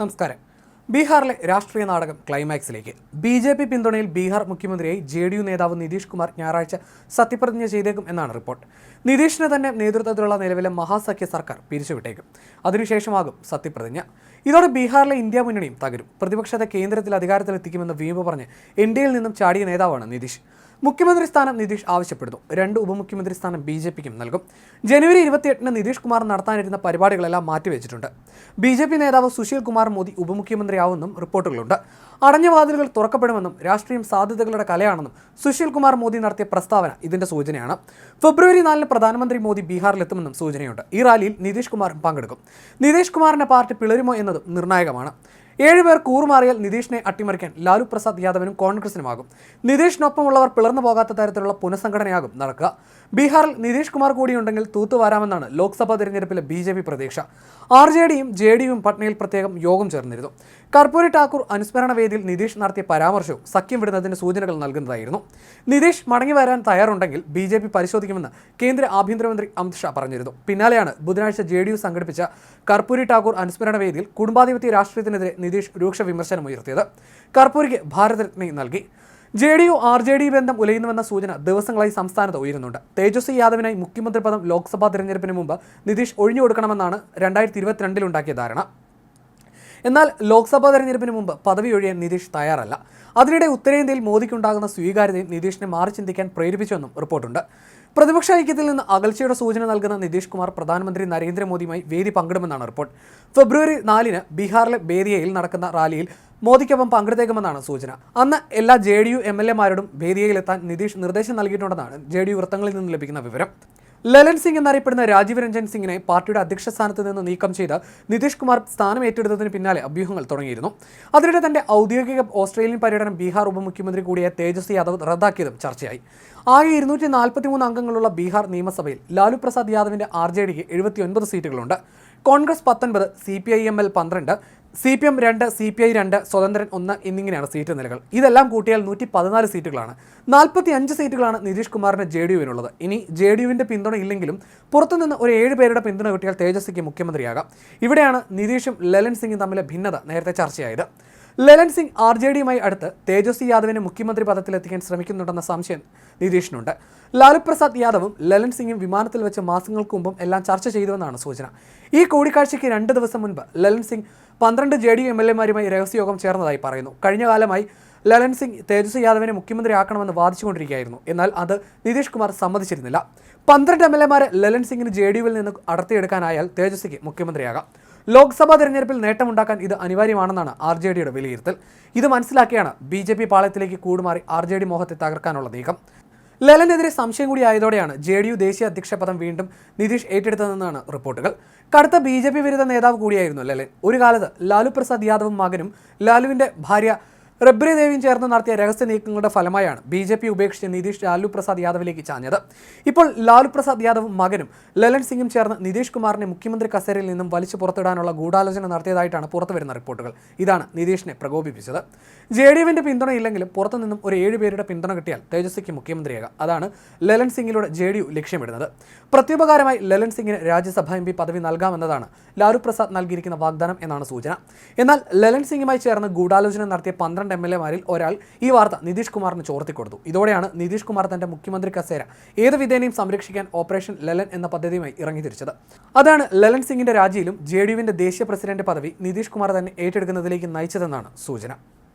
നമസ്കാരം. ബീഹാറിലെ രാഷ്ട്രീയ നാടകം ക്ലൈമാക്സിലേക്ക്. ബി ജെ പി പിന്തുണയിൽ ബീഹാർ മുഖ്യമന്ത്രിയായി ജെ ഡി യു നേതാവ് നിതീഷ് കുമാർ ഞായറാഴ്ച സത്യപ്രതിജ്ഞ ചെയ്തേക്കും എന്നാണ് റിപ്പോർട്ട്. നിതീഷിന് തന്നെ നേതൃത്വത്തിലുള്ള നിലവിലെ മഹാസഖ്യ സർക്കാർ പിരിച്ചുവിട്ടേക്കും. അതിനുശേഷമാകും സത്യപ്രതിജ്ഞ. ഇതോടെ ബീഹാറിലെ ഇന്ത്യ മുന്നണിയും തകരും. പ്രതിപക്ഷത്തെ കേന്ദ്രത്തിൽ അധികാരത്തിലെത്തിക്കുമെന്ന് വീമ്പ് പറഞ്ഞ് എൻ നിന്നും ചാടിയ നേതാവാണ് നിതീഷ്. മുഖ്യമന്ത്രി സ്ഥാനം നിതീഷ് ആവശ്യപ്പെടുന്നു. രണ്ട് ഉപമുഖ്യമന്ത്രി സ്ഥാനം ബി ജെ പിക്കും നൽകും. ജനുവരി ഇരുപത്തിയെട്ടിന് നിതീഷ് കുമാർ നടത്താനിരുന്ന പരിപാടികളെല്ലാം മാറ്റിവെച്ചിട്ടുണ്ട്. ബി ജെ പി നേതാവ് സുശീൽ കുമാർ മോദി ഉപമുഖ്യമന്ത്രിയാവുമെന്നും റിപ്പോർട്ടുകളുണ്ട്. അടഞ്ഞ വാതിലുകൾ തുറക്കപ്പെടുമെന്നും രാഷ്ട്രീയം സാധ്യതകളുടെ കലയാണെന്നും സുശീൽ കുമാർ മോദി നടത്തിയ പ്രസ്താവന ഇതിന്റെ സൂചനയാണ്. ഫെബ്രുവരി നാലിന് പ്രധാനമന്ത്രി മോദി ബീഹാറിലെത്തുമെന്നും സൂചനയുണ്ട്. ഈ റാലിയിൽ നിതീഷ് കുമാറും പങ്കെടുക്കും. നിതീഷ് കുമാറിന്റെ പാർട്ടി പിളരുമോ നിർണായകമാണ്. ഏഴുപേർ കൂറുമാറിയാൽ നിതീഷിനെ അട്ടിമറിക്കാൻ ലാലു പ്രസാദ് യാദവിനും കോൺഗ്രസിനുമാകും. നിതീഷിനൊപ്പമുള്ളവർ പിളർന്നു പോകാത്ത തരത്തിലുള്ള പുനഃസംഘടനയാകും നടക്കുക. ബീഹാറിൽ നിതീഷ് കുമാർ കൂടിയുണ്ടെങ്കിൽ തൂത്തുവാരാമെന്നാണ് ലോക്സഭാ തെരഞ്ഞെടുപ്പിലെ ബി ജെ പി പ്രതീക്ഷ. ആർ ജെ ഡിയും ജെ ഡിയും പട്നയിൽ പ്രത്യേകം യോഗം ചേർന്നിരുന്നു. കർപ്പൂരി ഠാക്കൂർ അനുസ്മരണ വേദിയിൽ നിതീഷ് നടത്തിയ പരാമർശവും സഖ്യം വിടുന്നതിന് സൂചനകൾ നൽകുന്നതായിരുന്നു. നിതീഷ് മടങ്ങി വരാൻ തയ്യാറുണ്ടെങ്കിൽ ബി ജെ പി പരിശോധിക്കുമെന്ന് കേന്ദ്ര ആഭ്യന്തരമന്ത്രി അമിത്ഷാ പറഞ്ഞിരുന്നു. പിന്നാലെയാണ് ബുധനാഴ്ച ജെ ഡി യു സംഘടിപ്പിച്ച കർപ്പൂരി ഠാക്കൂർ അനുസ്മരണ വേദിയിൽ കുടുംബാധിപത്യ രാഷ്ട്രീയത്തിനെതിരെ നിതീഷ് രൂക്ഷ വിമർശനം ഉയർത്തിയത്. കർപ്പൂരിക്ക് ഭാരതരത്നി നൽകി. J D U R J D ബന്ധം ഉലയുന്നുവെന്ന സൂചന ദിവസങ്ങളായി സംസ്ഥാനത്ത് ഉയരുന്നുണ്ട്. തേജസ്വി യാദവിനായി മുഖ്യമന്ത്രി പദം ലോക്സഭാ തെരഞ്ഞെടുപ്പിന് മുമ്പ് നിതീഷ് ഒഴിഞ്ഞു കൊടുക്കണമെന്നാണ് രണ്ടായിരത്തി ഇരുപത്തിരണ്ടിലുണ്ടാക്കിയ ധാരണ. എന്നാൽ ലോക്സഭാ തെരഞ്ഞെടുപ്പിന് മുമ്പ് പദവി ഒഴിയാൻ നിതീഷ് തയ്യാറല്ല. അതിനിടെ ഉത്തരേന്ത്യയിൽ മോദിക്കുണ്ടാകുന്ന സ്വീകാര്യതയും നിതീഷിനെ മാറി ചിന്തിക്കാൻ പ്രേരിപ്പിച്ചുവെന്നും റിപ്പോർട്ടുണ്ട്. പ്രതിപക്ഷ ഐക്യത്തിൽ നിന്ന് അകൽച്ചയുടെ സൂചന നൽകുന്ന നിതീഷ് കുമാർ പ്രധാനമന്ത്രി നരേന്ദ്രമോദിയുമായി വേദി പങ്കിടുമെന്നാണ് റിപ്പോർട്ട്. ഫെബ്രുവരി നാലിന് ബീഹാറിലെ ബേരിയയിൽ നടക്കുന്ന റാലിയിൽ മോദിക്കൊപ്പം പങ്കെടുത്തേക്കുമെന്നാണ് സൂചന. അന്ന് എല്ലാ J D U M L എമാരോടും ബേരിയയിലെത്താൻ നിതീഷ് നിർദ്ദേശം നൽകിയിട്ടുണ്ടെന്നാണ് ജെ ഡി യു വൃത്തങ്ങളിൽ നിന്ന് ലഭിക്കുന്ന വിവരം. ലലൻ സിംഗ് എന്നറിയപ്പെടുന്ന രാജീവ് രഞ്ജൻ സിംഗിനെ പാർട്ടിയുടെ അധ്യക്ഷ സ്ഥാനത്ത് നിന്ന് നീക്കം ചെയ്ത് നിതീഷ് കുമാർ സ്ഥാനം ഏറ്റെടുത്തതിന് പിന്നാലെ അഭ്യൂഹങ്ങൾ തുടങ്ങിയിരുന്നു. അതിനിടെ തന്റെ ഔദ്യോഗിക ഓസ്ട്രേലിയൻ പര്യടനം ബീഹാർ ഉപമുഖ്യമന്ത്രി കൂടിയ തേജസ്വി യാദവ് റദ്ദാക്കിയതും ചർച്ചയായി. ആകെ ഇരുന്നൂറ്റി നാൽപ്പത്തിമൂന്ന് അംഗങ്ങളുള്ള ബീഹാർ നിയമസഭയിൽ ലാലു പ്രസാദ് യാദവിന്റെ ആർ ജെ ഡിക്ക് എഴുപത്തിയൊൻപത് സീറ്റുകളുണ്ട്. കോൺഗ്രസ് പത്തൊൻപത് C P I M L പന്ത്രണ്ട് സി പി എം രണ്ട് സി പി ഐ രണ്ട് സ്വതന്ത്രൻ ഒന്ന് എന്നിങ്ങനെയാണ് സീറ്റ് നിലകൾ. ഇതെല്ലാം കൂട്ടിയാൽ നൂറ്റി പതിനാല് സീറ്റുകളാണ്. നാൽപ്പത്തി അഞ്ച് സീറ്റുകളാണ് നിതീഷ് കുമാറിന് ജെ ഡി യുവിനുള്ളത്. ഇനി ജെ ഡി യുവിന്റെ പിന്തുണ ഇല്ലെങ്കിലും പുറത്തുനിന്ന് ഒരു ഏഴ് പേരുടെ പിന്തുണ കിട്ടിയാൽ തേജസ്വിക്ക് മുഖ്യമന്ത്രിയാകാം. ഇവിടെയാണ് നിതീഷും ലലൻ സിംഗും തമ്മിലെ ഭിന്നത നേരത്തെ ചർച്ചയായത്. ലലൻ സിംഗ് ആർ ജെ ഡിയുമായി അടുത്ത് തേജസ്വി യാദവിനെ മുഖ്യമന്ത്രി പദത്തിലെത്തിക്കാൻ ശ്രമിക്കുന്നുണ്ടെന്ന സംശയം നിതീഷിനുണ്ട്. ലാലു പ്രസാദ് യാദവും ലലൻ സിംഗും വിമാനത്തിൽ വെച്ച് മാസങ്ങൾക്ക് മുമ്പും എല്ലാം ചർച്ച ചെയ്തുവെന്നാണ് സൂചന. ഈ കൂടിക്കാഴ്ചയ്ക്ക് രണ്ട് ദിവസം മുൻപ് ലലൻ സിംഗ് പന്ത്രണ്ട് ജെ ഡി എം എൽ എമാരുമായി രഹസ്യയോഗം ചേർന്നതായി പറയുന്നു. കഴിഞ്ഞ കാലമായി ലലൻ സിംഗ് തേജസ്വി യാദവിനെ മുഖ്യമന്ത്രിയാക്കണമെന്ന് വാദിച്ചുകൊണ്ടിരിക്കുകയായിരുന്നു. എന്നാൽ അത് നിതീഷ് കുമാർ സമ്മതിച്ചിരുന്നില്ല. പന്ത്രണ്ട് എം എൽ എമാരെ ലലൻ സിംഗിന് ജെ ഡി യുവിൽ നിന്ന് അടർത്തിയെടുക്കാനായാൽ തേജസ്വിക്ക് മുഖ്യമന്ത്രിയാകാം. ലോക്സഭാ തെരഞ്ഞെടുപ്പിൽ നേട്ടമുണ്ടാക്കാൻ ഇത് അനിവാര്യമാണെന്നാണ് ആർ ജെ ഡിയുടെ വിലയിരുത്തൽ. ഇത് മനസ്സിലാക്കിയാണ് ബി ജെ പി പാളയത്തിലേക്ക് കൂടുമാറി ആർ ജെ ഡി മോഹത്തെ തകർക്കാനുള്ള നീക്കം. ലലനെതിരെ സംശയം കൂടി ആയതോടെയാണ് ജെ ഡി യു ദേശീയ അധ്യക്ഷ പദം വീണ്ടും നിതീഷ് ഏറ്റെടുത്തതെന്നാണ് റിപ്പോർട്ടുകൾ. കടുത്ത ബി ജെ പി വിരുദ്ധ നേതാവ് കൂടിയായിരുന്നു ലലൻ. ഒരു കാലത്ത് ലാലു പ്രസാദ് യാദവും മകനും ലാലുവിന്റെ ഭാര്യ റബ്രി ദേവിയും ചേർന്ന് നടത്തിയ രഹസ്യ നീക്കങ്ങളുടെ ഫലമായാണ് ബി ജെ പി ഉപേക്ഷിച്ച് നിതീഷ് ലാലു പ്രസാദ് യാദവിലേക്ക് ചാഞ്ഞത്. ഇപ്പോൾ ലാലു പ്രസാദ് യാദവും മകനും ലലൻ സിംഗും ചേർന്ന് നിതീഷ് കുമാറിനെ മുഖ്യമന്ത്രി കസേരയിൽ നിന്നും വലിച്ചു പുറത്തിടാനുള്ള ഗൂഢാലോചന നടത്തിയതായിട്ടാണ് പുറത്തുവരുന്ന റിപ്പോർട്ടുകൾ. ഇതാണ് നിതീഷിനെ പ്രകോപിപ്പിച്ചത്. ജെ ഡി പിന്തുണ ഇല്ലെങ്കിലും പുറത്തുനിന്നും ഒരു ഏഴ് പേരുടെ പിന്തുണ കിട്ടിയാൽ തേജസ്വിക്ക് മുഖ്യമന്ത്രിയാകാം. അതാണ് ലലൻ സിംഗിലൂടെ ജെ ഡി യു ലക്ഷ്യമിടുന്നത്. പ്രത്യുപകാരമായി ലലൻ സിംഗിന് രാജ്യസഭാ എം പി പദവി നൽകാമെന്നതാണ് ലാലു പ്രസാദ് നൽകിയിരിക്കുന്ന വാഗ്ദാനം എന്നാണ് സൂചന. എന്നാൽ ലലൻ സിംഗുമായി ചേർന്ന് ഗൂഢാലോചന നടത്തിയ പന്ത്രണ്ട് എം എൽ എമാരിൽ ഒരാൾ ഈ വാർത്ത നിതീഷ് കുമാറിന് ചോർത്തിക്കൊടുത്തു. ഇതോടെയാണ് നിതീഷ് കുമാർ തന്റെ മുഖ്യമന്ത്രി കസേര ഏത് വിധേനയും സംരക്ഷിക്കാൻ ഓപ്പറേഷൻ ലലൻ എന്ന പദ്ധതിയുമായി ഇറങ്ങി തിരിച്ചത് അതാണ് ലലൻ സിംഗിന്റെ രാജിയിലും ജെ ദേശീയ പ്രസിഡന്റ് പദവി നിതീഷ് കുമാർ തന്നെ ഏറ്റെടുക്കുന്നതിലേക്ക് നയിച്ചതെന്നാണ് സൂചന.